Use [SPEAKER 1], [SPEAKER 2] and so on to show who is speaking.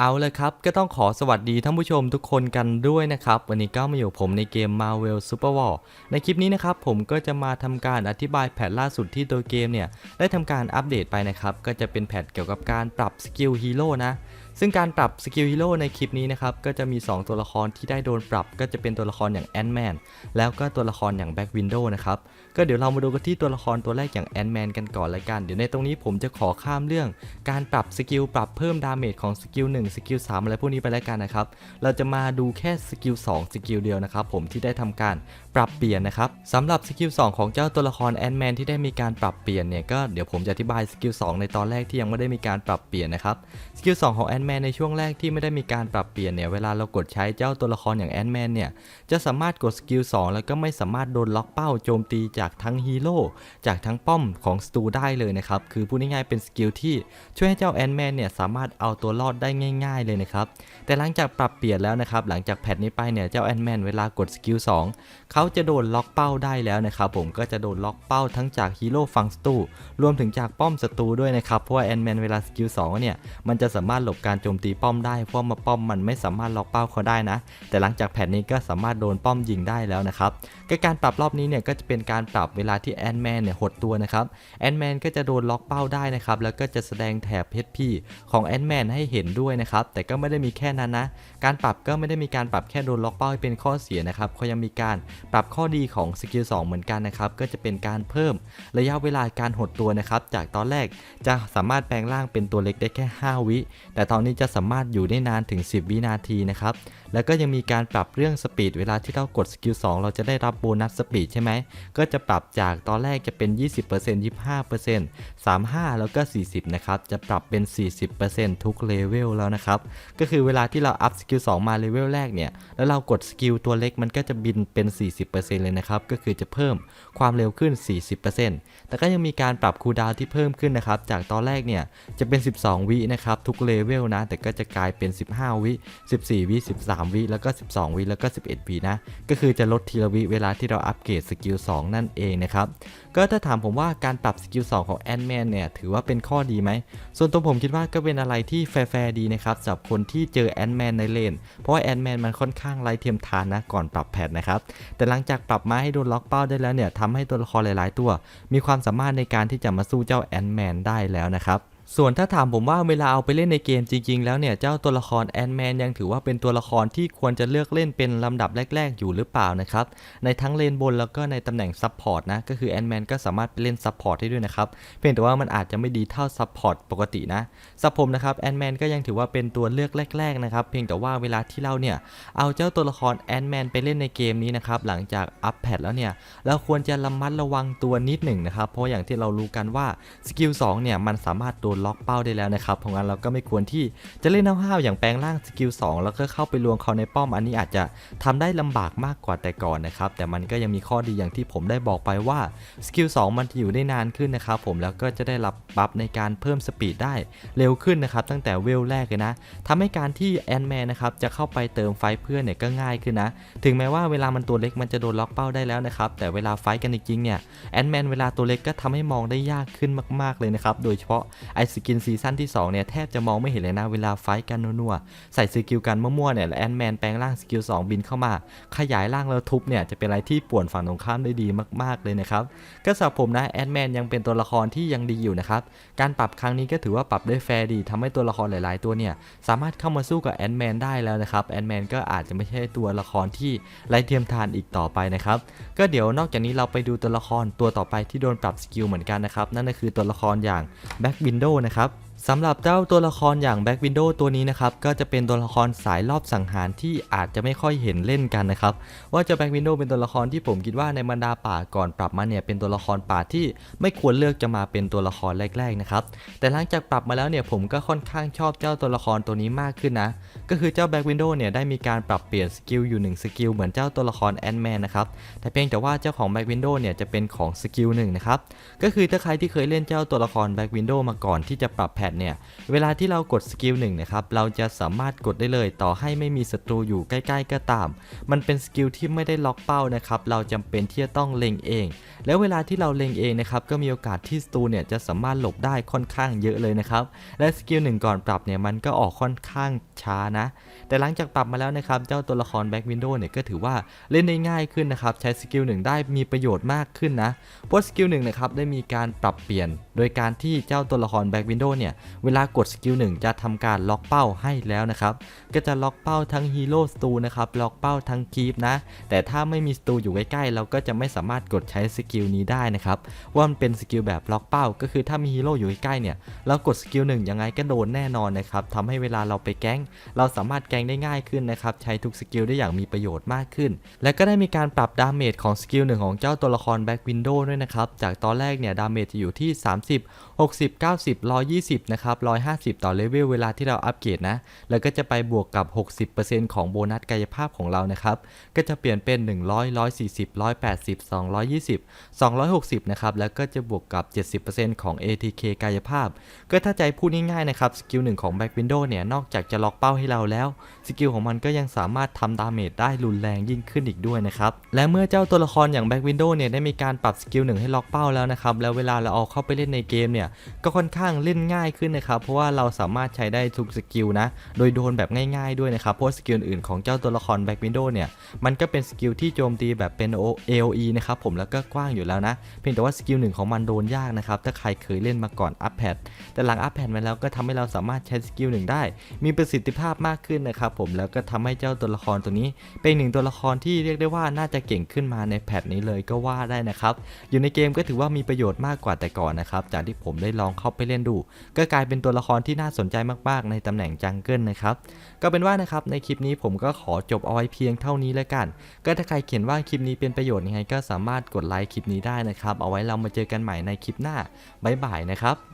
[SPEAKER 1] เอาเลยครับ ก็ต้องขอสวัสดีท่านผู้ชมทุกคนกันด้วยนะครับ วันนี้ก็มาอยู่ผมในเกม Marvel Super War ในคลิปนี้นะครับ ผมก็จะมาทำการอธิบายแพทล่าสุดที่ตัวเกมเนี่ย ได้ทำการอัปเดตไปนะครับ ก็จะเป็นแพทเกี่ยวกับการปรับสกิลฮีโร่นะ ซึ่งการปรับสกิลฮีโร่ในคลิปนี้นะครับ ก็จะมี 2 ตัวละครที่ได้โดนปรับ ก็จะเป็นตัวละครอย่างแอนแมนแล้วก็ตัวละครอย่างแบ็กวินโดนะครับ ก็เดี๋ยวเรามาดูกันที่ตัวละครตัวแรกอย่างแอนแมนกันก่อนเลยกัน เดี๋ยวในตรงนี้ผมจะขอข้ามเรื่อง การปรับสกิลปรับเพิ่มดาเมจของสกิล1สกิล3อะไรพวกนี้ไปแล้วกันนะครับ เราจะมาดูแค่สกิล2สกิลเดียวนะครับผมที่ได้ทำการปรับเปลี่ยนนะครับสำหรับสกิล2ของเจ้าตัวละครแอนแมนที่ได้มีการปรับเปลี่ยนเนี่ยก็เดี๋ยวผมจะอธิบายสกิล2ในตอนแรกที่ยังไม่ได้มีการปรับเปลี่ยนนะครับสกิล2ของแอนแมนในช่วงแรกที่ไม่ได้มีการปรับเปลี่ยนเนี่ยเวลาเรากดใช้เจ้าตัวละครอย่างแอนแมนเนี่ยจะสามารถกดสกิล2แล้วก็ไม่สามารถโดนล็อกเป้าโจมตีจากทั้งฮีโร่จากทั้งป้อมของสตูได้เลยนะครับคือพูดง่ายๆเป็นสกิลที่ช่วยให้เจ้าแอนแมนเนี่ยสามารถเอาตัวรอดได้ง่ายๆเลยนะครับ แต่หลังจากปรับเปลี่ยนแล้วนะครับ หลังจากแพทนี้ไปเนี่ย เจ้าแอนแมนเวลากดสกิล2เขาจะโดนล็อกเป้าได้แล้วนะครับ ผมก็จะโดนล็อกเป้าทั้งจากฮีโร่ฝั่งสตูรวมถึงจากป้อมศัตรูด้วยนะครับ เพราะว่าแอนแมนเวลาสกิล2เนี่ย มันจะสามารถหลบการโจมตีป้อมได้ เพราะมาป้อมมันไม่สามารถล็อกเป้าเขาได้นะ แต่หลังจากแพทนี้ก็สามารถโดนป้อมยิงได้แล้วนะครับกการปรับรอบนี้เนี่ยก็จะเป็นการปรับเวลาที่แอนแมนเนี่ยหดตัวนะครับแอนแมนก็จะโดนล็อกเป้าได้นะครับแล้วก็จะแสดงแถบ HP ของแอนแมนให้เห็นด้วยนะครับ แต่ก็ไม่ได้มีแค่นั้นนะ การปรับก็ไม่ได้มีการปรับแค่โดนล็อกเป้าให้เป็นข้อเสียนะครับเขายังมีการปรับข้อดีของสกิล2เหมือนกันนะครับ ก็จะเป็นการเพิ่มระยะเวลาการหดตัวนะครับ จากตอนแรกจะสามารถแปลงร่างเป็นตัวเล็กได้แค่ 5 วิ แต่ตอนนี้จะสามารถอยู่ได้นานถึง 10 วินาทีนะครับ แล้วก็ยังมีการปรับเรื่องสปีดเวลาที่เรากดสกิล2เราจะได้รับโบนัสสปีดใช่ไหม ก็จะปรับจากตอนแรกจะเป็น 20% 25% 35 แล้วก็ 40 นะครับ จะปรับเป็น 40%ทุกเลเวลแล้วนะครับ ก็คือเวลาที่เราอัพสกิล2มาเลเวลแรกเนี่ย แล้วเรากดสกิลตัวเล็กมันก็จะบินเป็น 40%เลยนะครับ ก็คือจะเพิ่มความเร็วขึ้น 40%แต่ก็ยังมีการปรับคูลดาวที่เพิ่มขึ้นนะครับ จากตอนแรกเนี่ยจะเป็น 12 วินะครับทุกเลเวลนะ แต่ก็จะกลายเป็น 15 วิ 14 วิ 13 วิ แล้วก็ 12 วิ แล้วก็ 11 วินะ ก็คือจะลดทีละวิเวลาที่เราอัปเกรดสกิล2นั่นเองนะครับ ก็ถ้าถามผมว่าการปรับสกิล2ของแอนแมนเนี่ยถือว่าเป็นข้อดีไหม ส่วนตัวผมคิดว่าก็เป็นอะไรที่แฟร์ๆดีนะครับสำหรับคนที่เจอแอนแมนในเลน เพราะว่าแอนแมนมันค่อนข้างไร้เทียมทานนะก่อนปรับแพทนะครับ แต่หลังจากปรับมาให้โดนล็อกเป้าได้แล้วเนี่ยทำให้ตัวละครหลาย ๆ ตัว มีความสามารถในการที่จะมาสู้เจ้าแอนแมนได้แล้วนะครับ ส่วนถ้าถามผมว่าเวลาเอาไปเล่นในเกมจริง ๆ แล้วเนี่ยเจ้าตัวละครแอนแมนยังถือว่าเป็นตัวละครที่ควรจะเลือกเล่นเป็นลำดับแรก ๆ อยู่หรือเปล่านะครับ ในทั้งเลนบนแล้วก็ในตำแหน่งซับพอร์ตนะ ก็คือแอนแมนก็สามารถไปเล่นซับพอร์ตได้ด้วยนะครับ เพียงแต่ว่ามันอาจจะไม่ดีเท่าซับพอร์ตปกตินะสับผมนะครับแอนแมนก็ยังถือว่าเป็นตัวเลือกแรก ๆ นะครับ เพียงแต่ว่าเวลาที่เราเนี่ยเอาเจ้าตัวละครแอนแมนไปเล่นในเกมนี้นะครับหลังจากอัปแพทแล้วเนี่ยเราควรจะระมัดระวังตัวนิดหนึ่งนะครับเพราะอย่างที่เรารู้กันว่าสกิล2เนี่ยมันสามารถโดนล็อกเป้าได้แล้วนะครับเพราะงั้นเราก็ไม่ควรที่จะเล่นห้าวๆอย่างแปลงร่างสกิล2แล้วก็เข้าไปลวงเขาในป้อมอันนี้อาจจะทำได้ลำบากมากกว่าแต่ก่อนนะครับแต่มันก็ยังมีข้อดีอย่างที่ผมได้บอกไปว่าสกิล2มันจะอยู่ได้นานขึ้นนะครับผมแล้วก็จะได้รับบัฟในการเพิ่มสปีดได้เร็วขึ้นนะครับตั้งแต่เวลแรกเลยนะทำให้การที่แอนแมนนะครับจะเข้าไปเติมไฟเพื่อนเนี่ยก็ง่ายขึ้นนะถึงแม้ว่าเวลามันตัวเล็กมันจะโดนล็อกเป้าได้แล้วนะครับแต่เวลาไฟกันจริงๆเนี่ยแอนแมนเวลาตัวเล็กก็ทำให้มองได้ยากขึ้นมากๆเลยนะครับโดยเฉพาะไอสกินซีซั่นที่2เนี่ยแทบจะมองไม่เห็นเลยนะเวลาไฟกันนัวๆใส่สกิลกันมั่วๆเนี่ยแล้วแอนแมนแปลงร่างสกิล2บินเข้ามา ขยายร่างแล้วทุบเนี่ยจะเป็นอะไรที่ป่วนฝั่งตรงข้ามได้ดีมากๆเลยนะครับก็สำหรับผมนะแอนแมนยังเป็นตัวละครที่ยังดีอยู่นะครับการปรับครั้งนี้ก็ถือว่าปรับได้แฟร์ดีทำให้ตัวละครหลาย ๆ ตัวเนี่ยสามารถเข้ามาสู้กับแอนแมนได้แล้วนะครับแอนแมนก็อาจจะไม่ใช่ตัวละครที่ไร้เทียมทานอีกต่อไปนะครับก็เดี๋ยวนอกจากนี้เราไปดูตัวละครตัวต่อไปที่โดนปรับสกิลเหมือนกันนะครับนั่นก็คือตัวละครอย่างแบ็กวินโดนะครับ สำหรับเจ้าตัวละครอย่าง Back Window ตัวนี้นะครับก็จะเป็นตัวละครสายรอบสังหารที่อาจจะไม่ค่อยเห็นเล่นกันนะครับว่าจ้า Back Window เป็นตัวละครที่ผมคิดว่าในบรรดาป่าก่อนปรับมาเนี่ยเป็นตัวละครป่าที่ไม่ควรเลือกจะมาเป็นตัวละครแรกๆนะครับแต่หลังจากปรับมาแล้วเนี่ยผมก็ค่อนข้างชอบเจ้าตัวละครตัวนี้มากขึ้นนะก็คือเจ้า Back Window เนี่ยได้มีการปรับเปลี่ยนสกิลอยู่1สกิลเหมือนเจ้าตัวละครแอนแมนนะครับแต่เพียงแต่ว่าเจ้าของ Back Window เนี่ยจะเป็นของสกิลหนึ่งนะครับก็คือถ้าใครที่เคยเล่นเจ้าตัวละคร Back Window มาก่อนที่จะปรับแพทเนี่ย เวลาที่เรากดสกิลหนึ่งนะครับ เราจะสามารถกดได้เลยต่อให้ไม่มีศัตรูอยู่ใกล้ ๆ ก็ตาม มันเป็นสกิลที่ไม่ได้ล็อกเป้านะครับ เราจำเป็นที่จะต้องเล็งเอง แล้วเวลาที่เราเล็งเองนะครับ ก็มีโอกาสที่ศัตรูเนี่ยจะสามารถหลบได้ค่อนข้างเยอะเลยนะครับ และสกิลหนึ่งก่อนปรับเนี่ยมันก็ออกค่อนข้างช้านะ แต่หลังจากปรับมาแล้วนะครับ เจ้าตัวละครแบ็กวินโดว์เนี่ยก็ถือว่าเล่นได้ง่ายขึ้นนะครับ ใช้สกิลหนึ่งได้มีประโยชน์มากขึ้นนะ เพราะสกิลหนึ่งนะครับได้มีการปรับเปลี่ยน โดยการที่เจ้าตัวละครแบ็กวินโดว์เนี่ยเวลากดสกิลหนึ่งจะทำการล็อกเป้าให้แล้วนะครับ ก็จะล็อกเป้าทั้งฮีโร่สตูนะครับ ล็อกเป้าทั้งคีปนะ แต่ถ้าไม่มีสตูอยู่ใกล้ๆ เราก็จะไม่สามารถกดใช้สกิลนี้ได้นะครับ ว่ามันเป็นสกิลแบบล็อกเป้า ก็คือถ้ามีฮีโร่อยู่ใกล้ๆ เนี่ย เรากดสกิลหนึ่งยังไงก็โดนแน่นอนนะครับทำให้เวลาเราไปแก๊ง เราสามารถแก๊งได้ง่ายขึ้นนะครับ ใช้ทุกสกิลได้อย่างมีประโยชน์มากขึ้น และก็ได้มีการปรับดาเมจของสกิลหนึ่งของเจ้าตัวละครแบ็กวินโดว์ด้วยนะครับ จากตอนแรกเนี่ย ดาเมจจะอยู่ที่ 30 60 90 120นะครับ150 ต่อเลเวลเวลาที่เราอัปเกรดนะ แล้วก็จะไปบวกกับ 60%ของโบนัสกายภาพของเรานะครับ ก็จะเปลี่ยนเป็น 100 140 180 220 260นะครับ แล้วก็จะบวกกับ 70%ของ ATK กายภาพ ก็ถ้าใจพูดง่ายๆนะครับ สกิลหนึ่งของ Back Window เนี่ย นอกจากจะล็อกเป้าให้เราแล้ว สกิลของมันก็ยังสามารถทำดาเมจได้รุนแรงยิ่งขึ้นอีกด้วยนะครับ และเมื่อเจ้าตัวละครอย่าง Back Window เนี่ยได้มีการปรับสกิลหนึ่งให้ล็อกเป้าแล้วนะครับ แล้วเวลาเราเอาเข้าไปเล่นในเกมเนี่ย ก็ค่อนข้างเล่นง่ายขึ้นนะครับ เพราะว่าเราสามารถใช้ได้ทุกสกิลนะ โดยโดนแบบง่ายๆด้วยนะครับ เพราะสกิลอื่นของเจ้าตัวละคร Back Window เนี่ย มันก็เป็นสกิลที่โจมตีแบบเป็น AOE นะครับผม แล้วก็กว้างอยู่แล้วนะ เพียงแต่ว่าสกิลหนึ่งของมันโดนยากนะครับ ถ้าใครเคยเล่นมาก่อนอัปแพดแต่หลังอัปแพดมาแล้วก็ทำให้เราสามารถใช้สกิลหนึ่งได้ มีประสิทธิภาพมากขึ้นนะครับผม แล้วก็ทำให้เจ้าตัวละครตัวนี้ เป็นหนึ่งตัวละครที่เรียกได้ว่าน่าจะเก่งขึ้นมาในแพทนี้เลยก็ว่าได้นะครับ อยู่ในเกมก็ถือว่ามีประโยชน์มากกว่าแต่ก่อนนะครับ จากที่ผมได้ลองเข้าไปเล่นดูก็กลายเป็นตัวละครที่น่าสนใจมากๆ ในตำแหน่งจังเกิลนะครับ ก็เป็นว่านะครับในคลิปนี้ผมก็ขอจบเอาไว้เพียงเท่านี้แล้วกัน ก็ถ้าใครเขียนว่าคลิปนี้เป็นประโยชน์ยังไงก็สามารถกดไลค์คลิปนี้ได้นะครับ เอาไว้เรามาเจอกันใหม่ในคลิปหน้าบ๊ายบายนะครับ